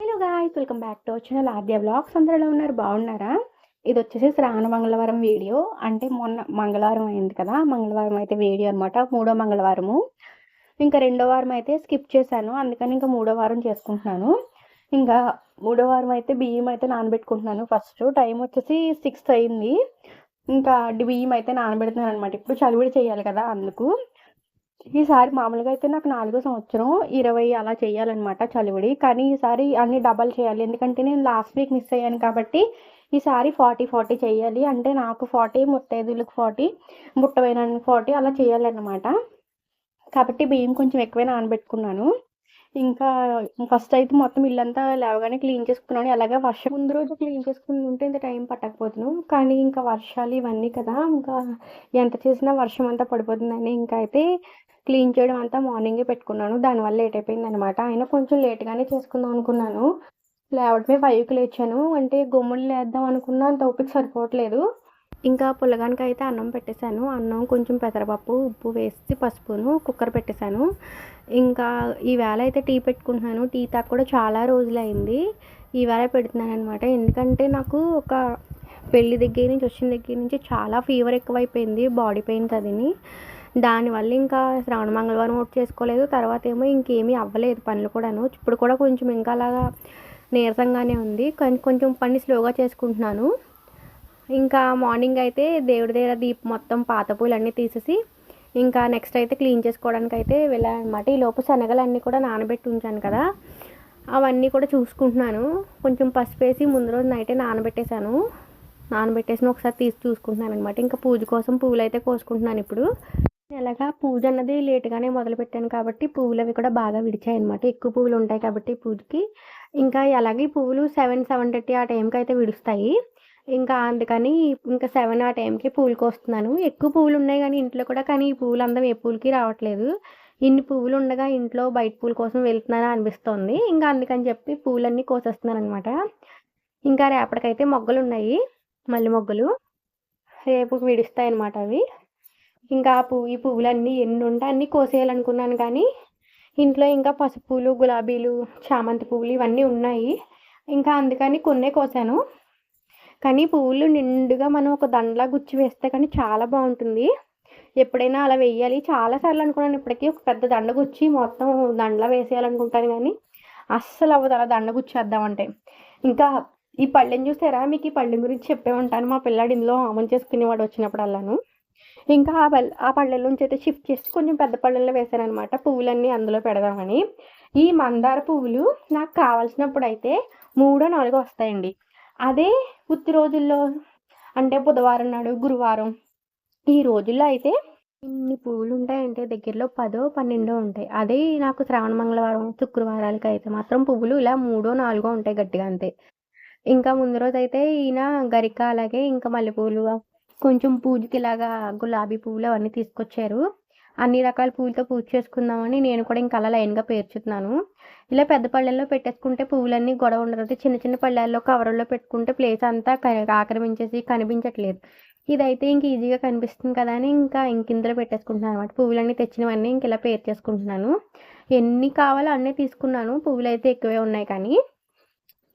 Guys welcome back to channel Aadya blogs అందరిలో ఉన్నారు? బాగున్నారా? ఇది వచ్చేసి శ్రావణ మంగళవారం వీడియో అంటే మొన్న మంగళవారం అయింది కదా? మంగళవారం అయితే వీడియో అనమాట మూడో మంగళవారము. ఇంకా రెండో వారం అయితే స్కిప్ చేశాను. అందుకని ఇంకా మూడో వారం చేసుకుంటున్నాను. ఇంకా మూడో వారం అయితే బియ్యం అయితే నానబెట్టుకుంటున్నాను. ఫస్ట్ టైం వచ్చేసి సిక్స్ అయింది. ఇంకా బియ్యం అయితే నానబెడుతున్నాను అనమాట ఇప్పుడు చలివిడి చేయాలి కదా అందుకు. ఈసారి మామూలుగా అయితే నాకు నాలుగో సంవత్సరం ఇరవై అలా చేయాలన్నమాట చలివిడి. కానీ ఈసారి అన్ని డబల్ చేయాలి. ఎందుకంటే నేను లాస్ట్ వీక్ మిస్ అయ్యాను కాబట్టి ఈసారి ఫార్టీ ఫార్టీ చేయాలి. అంటే నాకు ఫార్టీ ముత్తైదులకు ఫార్టీ ముట్టవైన ఫార్టీ అలా చేయాలన్నమాట. కాబట్టి బియ్యం కొంచెం ఎక్కువే నానబెట్టుకున్నాను. ఇంకా ఫస్ట్ అయితే మొత్తం ఇల్లంతా లేవగానే క్లీన్ చేసుకున్నాను. అలాగే వర్షం ముందు రోజు క్లీన్ చేసుకుని ఉంటే ఇంత టైం పట్టకపోతున్నాను కానీ ఇంకా వర్షాలు ఇవన్నీ కదా ఇంకా ఎంత చేసినా వర్షం అంతా పడిపోతుందని ఇంకా అయితే క్లీన్ చేయడం అంతా మార్నింగే పెట్టుకున్నాను. దానివల్ల లేట్ అయిపోయింది అనమాట ఆయన కొంచెం లేట్గానే చేసుకుందాం అనుకున్నాను. లేవడమే ఫైవ్కి లేచాను. అంటే గుమ్మడి లేద్దాం అనుకున్నా అంత ఓపిక సరిపోవట్లేదు. ఇంకా పుల్లగానికి అయితే అన్నం పెట్టేశాను. అన్నం కొంచెం పెసరపప్పు ఉప్పు వేసి పసుపును కుక్కర్ పెట్టేశాను. ఇంకా ఈవేళ అయితే టీ పెట్టుకుంటున్నాను. టీ తాకు కూడా చాలా రోజులు అయింది ఈవేళ పెడుతున్నాను అనమాట ఎందుకంటే నాకు ఒక పెళ్ళి దగ్గర నుంచి వచ్చిన దగ్గర నుంచి చాలా ఫీవర్ ఎక్కువైపోయింది. బాడీ పెయిన్స్ అదిని దానివల్ల ఇంకా శ్రావణ మంగళవారం ఒకటి చేసుకోలేదు. తర్వాత ఏమో ఇంకేమీ అవ్వలేదు పనులు కూడాను. ఇప్పుడు కూడా కొంచెం ఇంకా అలాగా నీరసంగానే ఉంది. కానీ కొంచెం పని స్లోగా చేసుకుంటున్నాను. ఇంకా మార్నింగ్ అయితే దేవుడి దగ్గర దీప్ మొత్తం పాత పూలన్నీ తీసేసి ఇంకా నెక్స్ట్ అయితే క్లీన్ చేసుకోవడానికి అయితే వెళ్ళానమాట ఈ లోపు శనగలన్నీ కూడా నానబెట్టి ఉంచాను కదా. అవన్నీ కూడా చూసుకుంటున్నాను. కొంచెం పసుపు వేసి ముందు రోజు నైటే నానబెట్టేశాను. నానబెట్టేసిన ఒకసారి తీసి చూసుకుంటున్నాను అనమాట ఇంకా పూజ కోసం పువ్వులు అయితే కోసుకుంటున్నాను ఇప్పుడు. ఎలాగా పూజ అన్నది లేట్గానే మొదలు పెట్టాను కాబట్టి పువ్వులు అవి కూడా బాగా విడిచాయి అనమాట ఎక్కువ పువ్వులు ఉంటాయి కాబట్టి పూజకి. ఇంకా అలాగే పువ్వులు సెవెన్ సెవెన్ థర్టీ ఆ టైంకి అయితే విడుస్తాయి. ఇంకా అందుకని ఇంకా సెవెన్ ఆ టైంకి పూలు కోస్తున్నాను. ఎక్కువ పువ్వులు ఉన్నాయి కానీ ఇంట్లో కూడా కానీ ఈ పువ్వులు అందం ఏ పూలకి రావట్లేదు. ఇన్ని పువ్వులు ఉండగా ఇంట్లో బయట పూల కోసం వెళ్తున్నారా అనిపిస్తోంది. ఇంకా అందుకని చెప్పి పూలన్నీ కోసేస్తున్నాను అనమాట ఇంకా రేపటికైతే మొగ్గలు ఉన్నాయి మల్లె మొగ్గలు. రేపు విడుస్తాయి అనమాట అవి. ఇంకా ఆ పువ్వు ఈ పువ్వులన్నీ ఎన్ని ఉంటే అన్నీ కోసేయాలనుకున్నాను కానీ ఇంట్లో ఇంకా పసుపులు గులాబీలు చామంతి పువ్వులు ఇవన్నీ ఉన్నాయి. ఇంకా అందుకని కొన్నే కోసాను. కానీ పువ్వులు నిండుగా మనం ఒక దండలా గుచ్చి వేస్తే కానీ చాలా బాగుంటుంది. ఎప్పుడైనా అలా వేయాలి. చాలాసార్లు అనుకున్నాను ఇప్పటికీ ఒక పెద్ద దండ గుచ్చి మొత్తం దండలా వేసేయాలనుకుంటాను కానీ అస్సలు అవ్వదు అలా దండ గుచ్చేద్దామంటే. ఇంకా ఈ పళ్ళెని చూసారా? మీకు ఈ పళ్ళెం గురించి చెప్పే ఉంటాను. మా పిల్లాడు ఇందులో ఆమన్ చేసుకునేవాడు వచ్చినప్పుడు అలాను ఇంకా ఆ పళ్ళ ఆ పళ్ళెల నుంచి అయితే షిఫ్ట్ చేసి కొంచెం పెద్ద పళ్ళెల్లో వేసాను పువ్వులన్నీ అందులో పెడదామని. ఈ మందార పువ్వులు నాకు కావాల్సినప్పుడు అయితే మూడో నాలుగో వస్తాయండి. అదే ఉత్తి రోజుల్లో అంటే బుధవారం నాడు గురువారం ఈ రోజుల్లో అయితే ఇన్ని పువ్వులు ఉంటాయంటే దగ్గరలో పదో పన్నెండో ఉంటాయి. అదే నాకు శ్రావణ మంగళవారం శుక్రవారాలకి అయితే మాత్రం పువ్వులు ఇలా మూడో నాలుగో ఉంటాయి గట్టిగా అంతే. ఇంకా ముందు రోజు అయితే ఈయన గరిక అలాగే ఇంకా మల్లెపూలు కొంచెం పూజకి ఇలాగా గులాబీ పువ్వులు అవన్నీ తీసుకొచ్చారు. అన్ని రకాల పువ్వులతో పూజ చేసుకుందామని నేను కూడా ఇంకా అలా లైన్గా పేర్చుతున్నాను. ఇలా పెద్ద పళ్ళల్లో పెట్టేసుకుంటే పువ్వులన్నీ గొడవ ఉండదు. చిన్న చిన్న పళ్ళల్లో కవర్లో పెట్టుకుంటే ప్లేస్ అంతా ఆక్రమించేసి కనిపించట్లేదు. ఇదైతే ఇంక ఈజీగా కనిపిస్తుంది కదా అని ఇంకా ఇంక ఇందులో పెట్టేసుకుంటున్నాను అనమాట పువ్వులన్నీ తెచ్చినవన్నీ ఇంక ఇలా పేరు చేసుకుంటున్నాను ఎన్ని కావాలో అన్నీ తీసుకున్నాను. పువ్వులు అయితే ఎక్కువే ఉన్నాయి కానీ.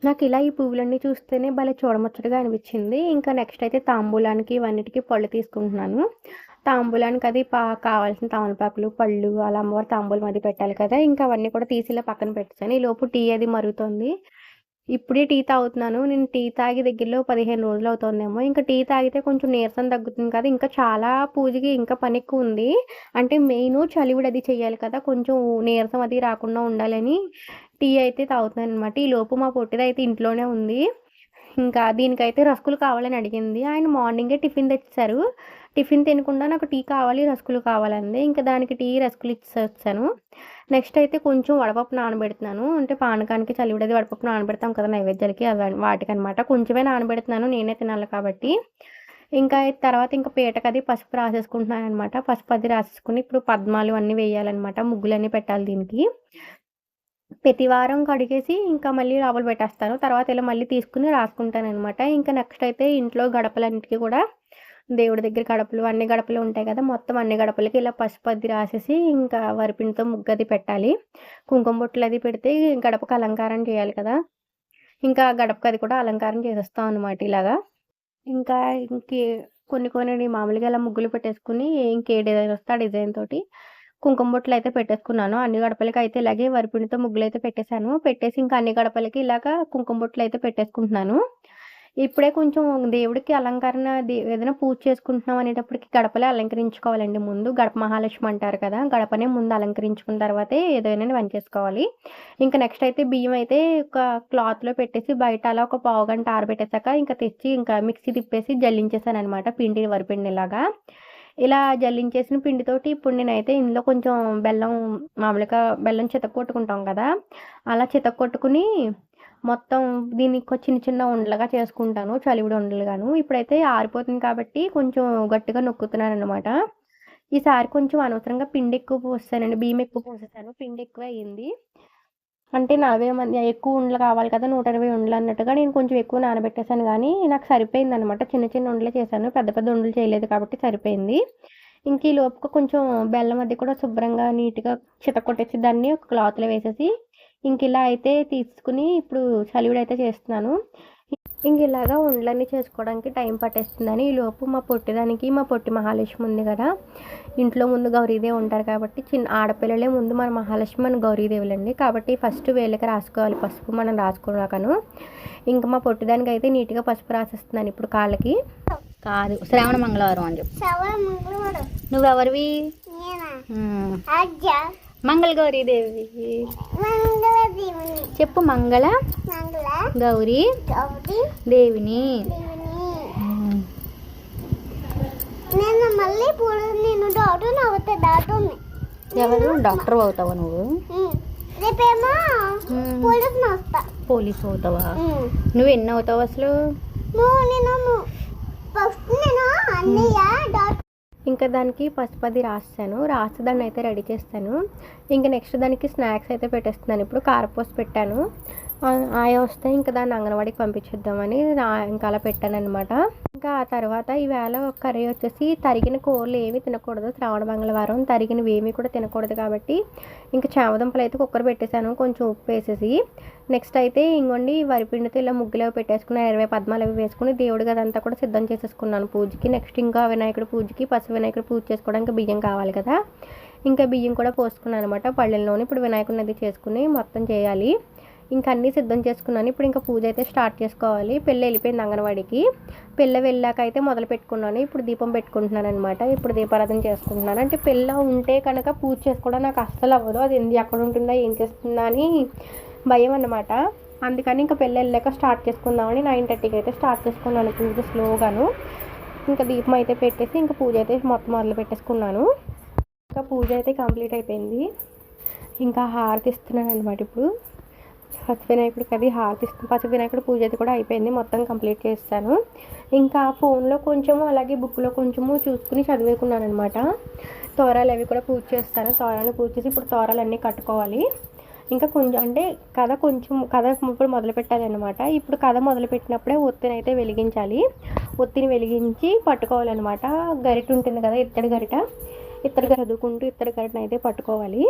నాకు ఇలా ఈ పువ్వులన్నీ చూస్తేనే భలే చూడముచ్చటగా అనిపించింది. ఇంకా నెక్స్ట్ అయితే తాంబూలానికి ఇవన్నిటికీ పళ్ళు తీసుకుంటున్నాను. తాంబూలానికి అది పా కావాల్సిన తమలపాకులు పళ్ళు అలా అమ్మవారి తాంబూలం అది పెట్టాలి కదా. ఇంకా అవన్నీ కూడా తీసి ఇలా పక్కన పెట్టాను ఈ లోపు టీ అది మరుగుతుంది. ఇప్పుడే టీ తాగుతున్నాను. నేను టీ తాగి దగ్గరలో పదిహేను రోజులు అవుతుందేమో. ఇంకా టీ తాగితే కొంచెం నీరసం తగ్గుతుంది కదా. ఇంకా చాలా పూజకి ఇంకా పని ఎక్కువ ఉంది. అంటే మెయిన్ చలివిడి అది చేయాలి కదా. కొంచెం నీరసం అది రాకుండా ఉండాలని టీ అయితే తాగుతున్నాను అనమాట ఈ లోపు మా పొట్టిది అయితే ఇంట్లోనే ఉంది. ఇంకా దీనికైతే రస్కులు కావాలని అడిగింది. ఆయన మార్నింగే టిఫిన్ తెచ్చారు టిఫిన్ తినకుండా నాకు టీ కావాలి రస్కులు కావాలంది. ఇంకా దానికి టీ రస్కులు ఇచ్చేసాను వచ్చాను నెక్స్ట్ అయితే కొంచెం వడపప్పు నానబెడుతున్నాను. అంటే పానకానికి చలివిడది వడపప్పు నానబెడతాం కదా నైవేద్యాలకి అవి వాటికి అనమాట కొంచెమే నానబెడుతున్నాను నేనే తినాలి కాబట్టి. ఇంకా తర్వాత ఇంకా పీటకు అది పసుపు రాసేసుకుంటున్నాను అనమాట పసుపు అది రాసేసుకుని ఇప్పుడు పద్మాలు అన్నీ వేయాలన్నమాట ముగ్గులన్నీ పెట్టాలి దీనికి. ప్రతి వారం కడిగేసి ఇంకా మళ్ళీ లోపల పెట్టేస్తాను. తర్వాత ఇలా మళ్ళీ తీసుకుని రాసుకుంటాను అనమాట ఇంకా నెక్స్ట్ అయితే ఇంట్లో గడపలన్నిటికీ కూడా దేవుడి దగ్గర గడపలు అన్ని గడపలు ఉంటాయి కదా మొత్తం అన్ని గడపలకి ఇలా పసుపు అది రాసేసి ఇంకా వరిపిండితో ముగ్గది పెట్టాలి. కుంకుమ బొట్లు అది పెడితే గడపకు అలంకారం చేయాలి కదా. ఇంకా గడపకి అది కూడా అలంకారం చేసేస్తాం అనమాట ఇలాగా. ఇంకా ఇంకే కొన్ని కొన్ని మామూలుగా ఇలా ముగ్గులు పెట్టేసుకుని ఇంకే డిజైన్ వస్తే ఆ డిజైన్ తోటి కుంకుమ బొట్లు అయితే పెట్టేసుకున్నాను. అన్ని గడపలకి అయితే ఇలాగే వరిపిండితో ముగ్గులు అయితే పెట్టేశాను. పెట్టేసి ఇంకా అన్ని గడపలకి ఇలాగా కుంకుమ బొట్లు అయితే పెట్టేసుకుంటున్నాను. ఇప్పుడే కొంచెం దేవుడికి అలంకరణ ఏదైనా పూజ చేసుకుంటున్నాం అనేటప్పటికి గడపలే అలంకరించుకోవాలండి. ముందు గడప మహాలక్ష్మి అంటారు కదా గడపనే ముందు అలంకరించుకున్న తర్వాతే ఏదైనా పని చేసుకోవాలి. ఇంకా నెక్స్ట్ అయితే బియ్యం అయితే ఒక క్లాత్లో పెట్టేసి బయట అలా ఒక పావు గంట ఆరబెట్టేశాక ఇంకా తెచ్చి ఇంకా మిక్సీ తిప్పేసి జల్లించేసాను అనమాట పిండి వరిపిండిలాగా ఇలా జల్లించేసిన పిండితోటి ఇప్పుడు నేనైతే ఇందులో కొంచెం బెల్లం మామూలుగా బెల్లం చితక కొట్టుకుంటాం కదా అలా చితక కొట్టుకుని మొత్తం దీన్ని చిన్న చిన్న ఉండలుగా చేసుకుంటాను చలివిడి ఉండలుగాను. ఇప్పుడైతే ఆరిపోతుంది కాబట్టి కొంచెం గట్టిగా నొక్కుతున్నాను అనమాట ఈసారి కొంచెం అనవసరంగా పిండి ఎక్కువ పోస్తానండి బియ్యం ఎక్కువ పోసేసాను పిండి ఎక్కువ అయ్యింది. అంటే నలభై మంది ఎక్కువ ఉండలు కావాలి కదా నూట ఇరవై ఉండలు అన్నట్టుగా నేను కొంచెం ఎక్కువ నానబెట్టేశాను కానీ నాకు సరిపోయింది అనమాట చిన్న చిన్న ఉండలు చేశాను పెద్ద పెద్ద ఉండలు చేయలేదు కాబట్టి సరిపోయింది. ఇంక ఈ లోపుగా కొంచెం బెల్లం అది కూడా శుభ్రంగా నీట్గా చితకొట్టేసి దాన్ని ఒక క్లాత్లో వేసేసి ఇంక ఇలా అయితే తీసుకుని ఇప్పుడు చలివిడి అయితే చేస్తున్నాను. ఇంక ఇలాగా ఉండలన్నీ చేసుకోవడానికి టైం పట్టేస్తుందని ఈ లోపు మా పొట్టిదానికి మా పొట్టి మహాలక్ష్మి ఉంది కదా. ఇంట్లో ముందు గౌరీదేవి ఉంటారు కాబట్టి చిన్న ఆడపిల్లలే ముందు మన మహాలక్ష్మి మన గౌరీదేవులండి కాబట్టి ఫస్ట్ వేళ్ళకి రాసుకోవాలి పసుపు మనం రాసుకోడాకను ఇంకా మా పొట్టిదానికి అయితే నీట్గా పసుపు రాసిస్తున్నాను ఇప్పుడు కాళ్ళకి. కాదు శ్రావణ మంగళవారం అని చెప్పు నువ్వెవరివి? మంగళ గౌరీదేవి చెప్పు మంగళ గౌరీ దేవిని. నేను మళ్ళీ నేను డాక్టర్ అవుతా డాక్టర్ ఎవరు? డాక్టర్ అవుతావా నువ్వు? రేపేమో. పోలీస్ వస్తా. పోలీస్ అవుతావా? నువ్వు ఎన్ని అవుతావు అసలు నేను ఫస్ట్ నేను అన్నయ్య డాక్టర్ ఇంకా దానికి పసుపు అది రాస్తాను. రాసి దాన్ని అయితే రెడీ చేస్తాను. ఇంకా నెక్స్ట్ దానికి స్నాక్స్ అయితే పెట్టేస్తున్నాను. ఇప్పుడు కారపూస పెట్టాను. ఆయా వస్తే ఇంకా దాన్ని అంగన్వాడికి పంపించేద్దామని ఇంకా అలా పెట్టాను అనమాట ఇంకా ఆ తర్వాత ఈవేళ కర్రీ వచ్చేసి తరిగిన కూరలు ఏమి తినకూడదు. శ్రావణ మంగళవారం తరిగినవి ఏమీ కూడా తినకూడదు కాబట్టి ఇంకా చామదుంపలు అయితే కుక్కర్ పెట్టేశాను. కొంచెం ఉప్పు వేసేసి నెక్స్ట్ అయితే ఇంకోండి వరిపిండితో ఇలా ముగ్గులు అవి పెట్టేసుకుని ఇరవై పద్మాలు అవి వేసుకుని దేవుడి గదంతా కూడా సిద్ధం చేసేసుకున్నాను పూజకి. నెక్స్ట్ ఇంకా వినాయకుడి పూజకి పసు వినాయకుడి పూజ చేసుకోవడానికి బియ్యం కావాలి కదా. ఇంకా బియ్యం కూడా పోసుకున్నాను అనమాట పళ్ళెల్లోని ఇప్పుడు వినాయకుడిని అది చేసుకుని మొత్తం చేయాలి. ఇంకా అన్నీ సిద్ధం చేసుకున్నాను. ఇప్పుడు ఇంకా పూజ అయితే స్టార్ట్ చేసుకోవాలి. పెళ్ళి వెళ్ళిపోయింది అంగన్వాడికి. పెళ్ళి వెళ్ళాక అయితే మొదలు పెట్టుకున్నాను. ఇప్పుడు దీపం పెట్టుకుంటున్నాను అనమాట ఇప్పుడు దీపారాధన చేసుకుంటున్నాను. అంటే పెళ్ళ ఉంటే కనుక పూజ చేసుకోవడం నాకు అస్సలు అవ్వదు. అది ఎందు ఎక్కడ ఉంటుందా ఏం చేస్తుందా అని భయం అన్నమాట. అందుకని ఇంకా పెళ్ళి వెళ్ళాక స్టార్ట్ చేసుకుందామని నైన్ థర్టీకి అయితే స్టార్ట్ చేసుకున్నాను పూజ స్లోగాను. ఇంకా దీపం అయితే పెట్టేసి ఇంకా పూజ అయితే మొత్తం మొదలు పెట్టేసుకున్నాను. ఇంకా పూజ అయితే కంప్లీట్ అయిపోయింది. ఇంకా హారతి ఇస్తున్నాను అనమాట ఇప్పుడు. పచ్చి వినాయకుడికి అది హారతి పచ్చి వినాయకుడి పూజ అది కూడా అయిపోయింది. మొత్తం కంప్లీట్ చేస్తాను. ఇంకా ఫోన్లో కొంచెము అలాగే బుక్లో కొంచెము చూసుకుని చదివేకున్నాను అనమాట తోరాలు అవి కూడా పూజ చేస్తాను. తోరాలు పూజ చేసి ఇప్పుడు తోరాలు అన్నీ కట్టుకోవాలి. ఇంకా కొంచెం అంటే కథ కొంచెం కథ ఇప్పుడు మొదలు పెట్టాలి అనమాట ఇప్పుడు కథ మొదలు పెట్టినప్పుడే ఒత్తిని అయితే వెలిగించాలి. ఒత్తిని వెలిగించి పట్టుకోవాలన్నమాట. గరిట ఉంటుంది కదా ఇత్తడి గరిట. ఇత్తడి చదువుకుంటూ ఇత్తడి గరిటను అయితే పట్టుకోవాలి.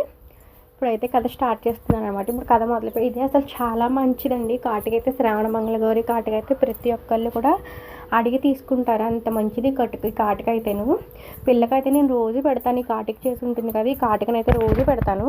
ఇప్పుడైతే కథ స్టార్ట్ చేస్తున్నాను అనమాట ఇప్పుడు కథ మొదలుపెట్టి ఇది అసలు చాలా మంచిదండి. కాటికైతే శ్రావణ మంగళగౌరి కాటికైతే ప్రతి ఒక్కళ్ళు కూడా అడిగి తీసుకుంటారు. అంత మంచిది కట్టుకు ఈ కాటికైతేను. పిల్లకైతే నేను రోజు పెడతాను. ఈ కాటిక చేసి ఉంటుంది కదా ఈ కాటికనైతే రోజు పెడతాను.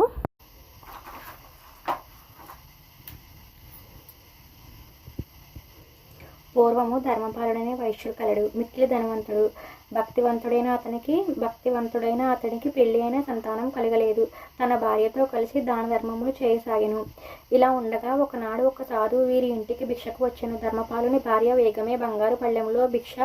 పూర్వము ధర్మపాలుడనే వైశ్యుడు కలడు మిక్కిలి ధనవంతుడు భక్తివంతుడైన అతనికి భక్తివంతుడైన అతనికి పెళ్ళి అయిన సంతానం కలగలేదు. తన భార్యతో కలిసి దాన ధర్మములు చేయసాగెను. ఇలా ఉండగా ఒకనాడు ఒక సాధువు వీరి ఇంటికి భిక్షకు వచ్చాను. ధర్మపాలుని భార్య వేగమే బంగారు పళ్ళెంలో భిక్ష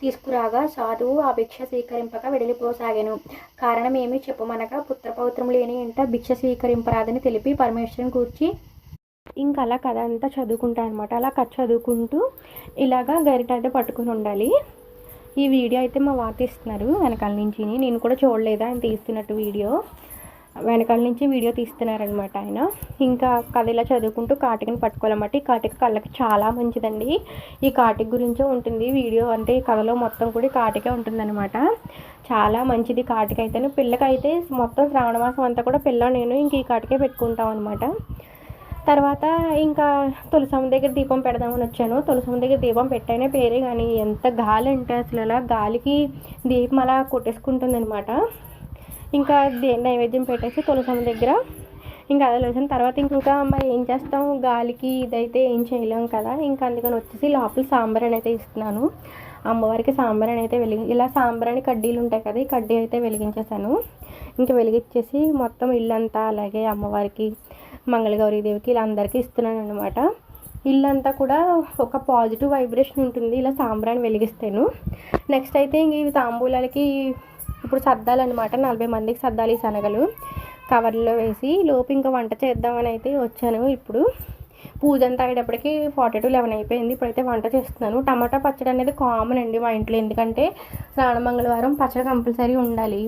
తీసుకురాగా సాధువు ఆ భిక్ష స్వీకరింపక వెడలిపోసాగెను. కారణమేమి చెప్పమనగా పుత్రపౌత్రము లేని ఇంట భిక్ష స్వీకరింపరాదని తెలిపి పరమేశ్వరుని కూర్చి ఇంకా అలా కథ అంతా చదువుకుంటా అనమాట అలా కథ చదువుకుంటూ ఇలాగా గరిట అయితే పట్టుకుని ఉండాలి. ఈ వీడియో అయితే మా వాత ఇస్తున్నారు వెనకాల నుంచి నేను కూడా చూడలేదు? ఆయన తీస్తున్నట్టు వీడియో. వెనకాల నుంచి వీడియో తీస్తున్నారనమాట ఆయన. ఇంకా కథ ఇలా చదువుకుంటూ కాటికని పట్టుకోవాలన్నమాట. ఈ కాటిక కళ్ళకి చాలా మంచిదండి. ఈ కాటిక గురించే ఉంటుంది వీడియో. అంటే ఈ కథలో మొత్తం కూడా కాటికే ఉంటుందన్నమాట. చాలా మంచిది కాటిక అయితేనే. పిల్లకైతే మొత్తం శ్రావణ మాసం అంతా కూడా పిల్ల నేను ఇంక ఈ కాటికే పెట్టుకుంటాం అనమాట తర్వాత ఇంకా తులసమ్మ దగ్గర దీపం పెడదామని వచ్చాను. తులసమ్మ దగ్గర దీపం పెట్టైనా పేరే కానీ ఎంత గాలి అంటే అసలు అలా గాలికి దీపం అలా కొట్టేసుకుంటుంది అనమాట ఇంకా నైవేద్యం పెట్టేసి తులసమ్మ దగ్గర ఇంకా అదే లేచిన తర్వాత ఇంకా మరి ఏం చేస్తాం? గాలికి ఇదైతే ఏం చేయలేం కదా. ఇంకా అందుకని వచ్చేసి లోపల సాంబార్ అయితే ఇస్తున్నాను. అమ్మవారికి సాంబార్ అయితే వెలిగి ఇలా సాంబార్ అని కడ్డీలు ఉంటాయి కదా ఈ కడ్డీ అయితే వెలిగించేసాను ఇంకా వెలిగించేసి మొత్తం ఇల్లంతా అలాగే అమ్మవారికి మంగళగౌరీ దేవికి ఇలా అందరికీ ఇస్తున్నాను అనమాట ఇల్లంతా కూడా ఒక పాజిటివ్ వైబ్రేషన్ ఉంటుంది. ఇలా సాంబ్రాన్ని వెలిగిస్తాను. నెక్స్ట్ అయితే ఇంక ఇవి తాంబూలాలకి ఇప్పుడు సర్దాలన్నమాట. నలభై మందికి సర్దాలి ఈ శనగలు. కవర్లో వేసి లోపు ఇంకా వంట చేద్దామని అయితే వచ్చాను ఇప్పుడు. పూజ అంతా అయ్యేటప్పటికి ఫార్టీ టు లెవెన్ అయిపోయింది. ఇప్పుడైతే వంట చేస్తున్నాను. టమాటా పచ్చడి అనేది కామన్ అండి మా ఇంట్లో. ఎందుకంటే రాణ మంగళవారం పచ్చడి కంపల్సరీ ఉండాలి.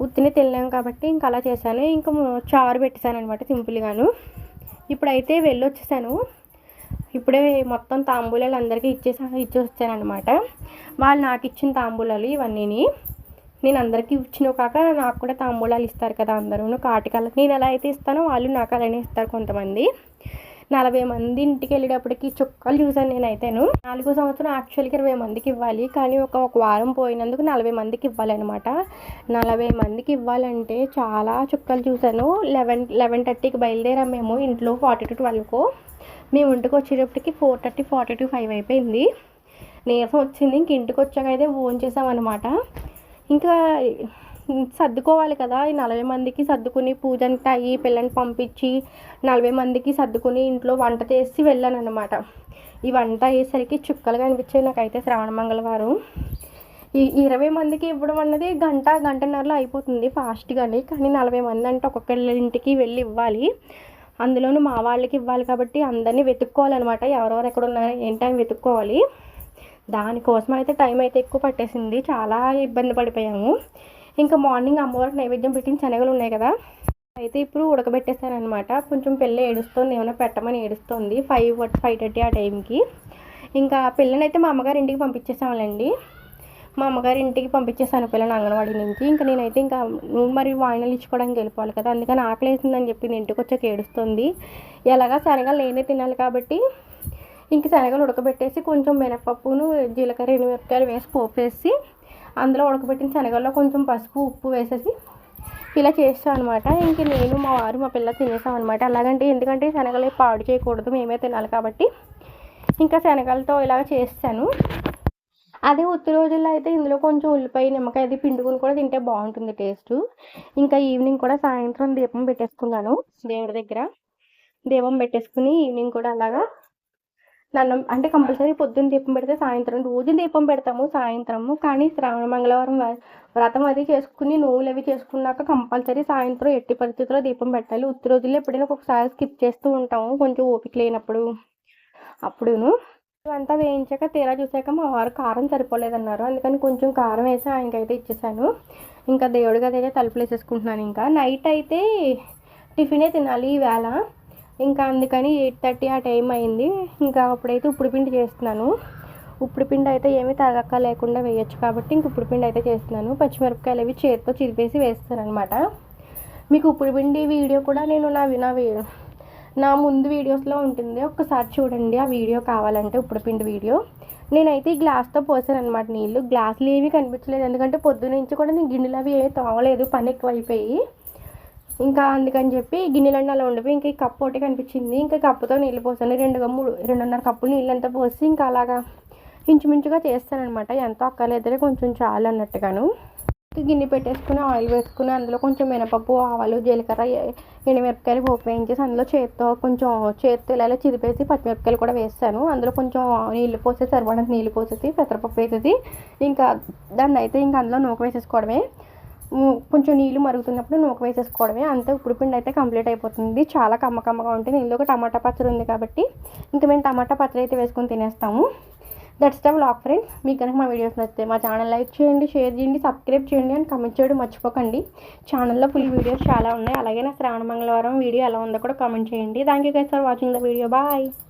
ఉత్తిని తినలేము కాబట్టి ఇంకా అలా చేశాను. ఇంకా చారు పెట్టేశాను అనమాట సింపుల్గాను. ఇప్పుడైతే వెళ్ళి వచ్చేసాను ఇప్పుడే మొత్తం తాంబూలాలు అందరికీ ఇచ్చేసా ఇచ్చి వచ్చానమాట వాళ్ళు నాకు ఇచ్చిన తాంబూలాలు ఇవన్నీని నేను అందరికీ ఇచ్చినవి కాక నాకు కూడా తాంబూలాలు ఇస్తారు కదా అందరూ కాటికళ్ళకి నేను ఎలా అయితే ఇస్తానో వాళ్ళు నాకు అలానే ఇస్తారు కొంతమంది. నలభై మంది ఇంటికి వెళ్ళేటప్పటికి చుక్కలు చూసాను నేనైతేను. నాలుగో సంవత్సరం యాక్చువల్గా ఇరవై మందికి ఇవ్వాలి. కానీ ఒక ఒక వారం పోయినందుకు నలభై మందికి ఇవ్వాలన్నమాట. నలభై మందికి ఇవ్వాలంటే చాలా చుక్కలు చూసాను లెవెన్ లెవెన్ థర్టీకి బయలుదేరాం మేము ఇంట్లో ఫార్టీ టు ట్వెల్వ్కు. మేము ఇంటికి వచ్చేటప్పటికి four thirty forty to five అయిపోయింది. నీరసం వచ్చింది. ఇంక ఇంటికి వచ్చాక అయితే ఫోన్ చేసామన్నమాట ఇంకా సర్దుకోవాలి కదా. ఈ నలభై మందికి సర్దుకుని పూజ అంతా అయ్యి పిల్లని పంపించి నలభై మందికి సర్దుకుని ఇంట్లో వంట చేసి వెళ్ళాను అనమాట ఈ వంట అయ్యేసరికి చుక్కలుగా అనిపించాయి నాకైతే శ్రావణ మంగళవారం. ఈ ఇరవై మందికి ఇవ్వడం అన్నది గంట గంటన్నరలో అయిపోతుంది ఫాస్ట్గానే కానీ నలభై మంది అంటే ఒక్కొక్కళ్ళ ఇంటికి వెళ్ళి ఇవ్వాలి. అందులోనూ మా వాళ్ళకి ఇవ్వాలి కాబట్టి అందరినీ వెతుక్కోవాలన్నమాట. ఎవరెవరు ఎక్కడ ఉన్నారో ఏంటని వెతుక్కోవాలి. దానికోసం అయితే టైం అయితే ఎక్కువ పట్టేసింది. చాలా ఇబ్బంది పడిపోయాము. ఇంకా మార్నింగ్ అమ్మవారికి నైవేద్యం పెట్టిన శనగలు ఉన్నాయి కదా అయితే ఇప్పుడు ఉడకబెట్టేసానమాట కొంచెం పిల్ల ఏడుస్తుంది ఏమైనా పెట్టమని ఏడుస్తుంది. ఫైవ్ ఫైవ్ థర్టీ ఆ టైంకి. ఇంకా పిల్లనైతే మా అమ్మగారి ఇంటికి పంపించేసామండి మా అమ్మగారి ఇంటికి పంపించేసాను పిల్లని అంగన్వాడీ నుంచి. ఇంకా నేనైతే ఇంకా మరి వాయినలు ఇచ్చుకోవడానికి వెళ్ళిపోవాలి కదా అందుకని ఆకలి వేసిందని చెప్పింది ఇంటికి వచ్చాక ఏడుస్తుంది. ఎలాగా శనగలు నేనే తినాలి కాబట్టి ఇంక శనగలు ఉడకబెట్టేసి కొంచెం మినపప్పును జీలకర్ర ఎనిమిరపకాయలు వేసి పోపేసి అందులో ఉడకబెట్టిన శనగల్లో కొంచెం పసుపు ఉప్పు వేసేసి ఇలా చేస్తాం అనమాట ఇంక నేను మా వారు మా పిల్ల తినేసాం అనమాట అలాగంటే ఎందుకంటే శనగలు పాడు చేయకూడదు మేమే తినాలి కాబట్టి ఇంకా శనగలతో ఇలాగ చేస్తాను. అదే ఉత్తి రోజుల్లో అయితే ఇందులో కొంచెం ఉల్లిపాయ నిమ్మకాయ అది పిండుకుని కూడా తింటే బాగుంటుంది టేస్ట్. ఇంకా ఈవినింగ్ కూడా సాయంత్రం దీపం పెట్టేసుకున్నాను దేవుడి దగ్గర. దీపం పెట్టేసుకుని ఈవినింగ్ కూడా అలాగా నన్ను అంటే కంపల్సరీ పొద్దున్న దీపం పెడితే సాయంత్రం రోజు దీపం పెడతాము సాయంత్రము. కానీ శ్రావణ మంగళవారం వ్రతం అది చేసుకుని నువ్వులు అవి చేసుకున్నాక కంపల్సరీ సాయంత్రం ఎట్టి పరిస్థితుల్లో దీపం పెట్టాలి. ఉత్తి రోజుల్లో ఎప్పుడైనా ఒకసారి స్కిప్ చేస్తూ ఉంటాము కొంచెం ఓపిక లేనప్పుడు. అప్పుడును ఇవంతా వేయించాక తీరా చూసాక మా వారు కారం సరిపోలేదన్నారు. అందుకని కొంచెం కారం వేసి ఆయనకైతే ఇచ్చేసాను. ఇంకా దేవుడి గది అయితే తలుపులు వేసేసుకుంటున్నాను ఇంకా. నైట్ అయితే టిఫినే తినాలి ఈవేళ. ఇంకా అందుకని ఎయిట్ థర్టీ ఆ టైం అయింది. ఇంకా అప్పుడైతే ఉప్పుడు పిండి చేస్తున్నాను. ఉప్పుడు పిండి అయితే ఏమీ తగక్క లేకుండా వేయచ్చు కాబట్టి ఇంక ఉప్పుడు పిండి అయితే చేస్తున్నాను. పచ్చిమిరపకాయలు అవి చేతితో చిరిపేసి వేస్తాను అనమాట మీకు ఉప్పుడు పిండి వీడియో కూడా నేను నా నా నా ముందు వీడియోస్లో ఉంటుంది. ఒక్కసారి చూడండి ఆ వీడియో కావాలంటే ఉప్పుడు పిండి వీడియో. నేనైతే ఈ గ్లాస్తో పోసాను అనమాట నీళ్ళు. గ్లాసులు ఏమీ కనిపించలేదు. ఎందుకంటే పొద్దు నుంచి కూడా నేను గిన్నెలు అవి ఏమీ తోగలేదు పని ఎక్కువైపోయి. ఇంకా అందుకని చెప్పి గిన్నెలన్నీ అలా ఉండిపోయి ఇంకా ఈ కప్పు ఒకటి కనిపించింది. ఇంకా కప్పుతో నీళ్ళు పోసాను రెండు మూడు రెండున్నర కప్పులు నీళ్ళంతా పోసి ఇంకా అలాగా ఇంచుమించుగా చేస్తానమాట ఎంతో అక్కర్లేదులే కొంచెం చాలు అన్నట్టుగాను. గిన్నె పెట్టేసుకుని ఆయిల్ వేసుకుని అందులో కొంచెం మినపప్పు ఆవాలు జీలకర్ర ఎండుమిరపకాయలు పోపు వేయించేసి అందులో చేత్తో కొంచెం చేత్తో ఇలా చిరిపేసి పచ్చిమిరపకాయలు కూడా వేస్తాను. అందులో కొంచెం నీళ్ళు పోసేసి సరిపడంత నీళ్ళు పోసేసి పెసరపప్పు వేసేసి ఇంకా దాన్ని అయితే ఇంకా అందులో నూక వేసేసుకోవడమే. కొంచెం నీళ్ళు మరుగుతున్నప్పుడు నూక వేసేసుకోవడమే. అంతే ఉప్పుడు పిండి అయితే కంప్లీట్ అయిపోతుంది. చాలా కమ్మకమ్మగా ఉంటుంది. ఇందులో ఒక టమాటా పచ్చడి ఉంది కాబట్టి ఇంకా మేము టమాటా పచ్చడి అయితే వేసుకొని తినేస్తాము. దట్స్ ద బ్లాగ్ ఫ్రెండ్స్ మీకు కనుక మా వీడియోస్ నచ్చితే మా ఛానల్ లైక్ చేయండి షేర్ చేయండి సబ్స్క్రైబ్ చేయండి అని కమెంట్ చేయడం మర్చిపోకండి. ఛానల్లో ఫుల్ వీడియోస్ చాలా ఉన్నాయి. అలాగే నా శ్రావణ మంగళవారం వీడియో ఎలా ఉందో కూడా కామెంట్ చేయండి. Thank you guys for watching the video bye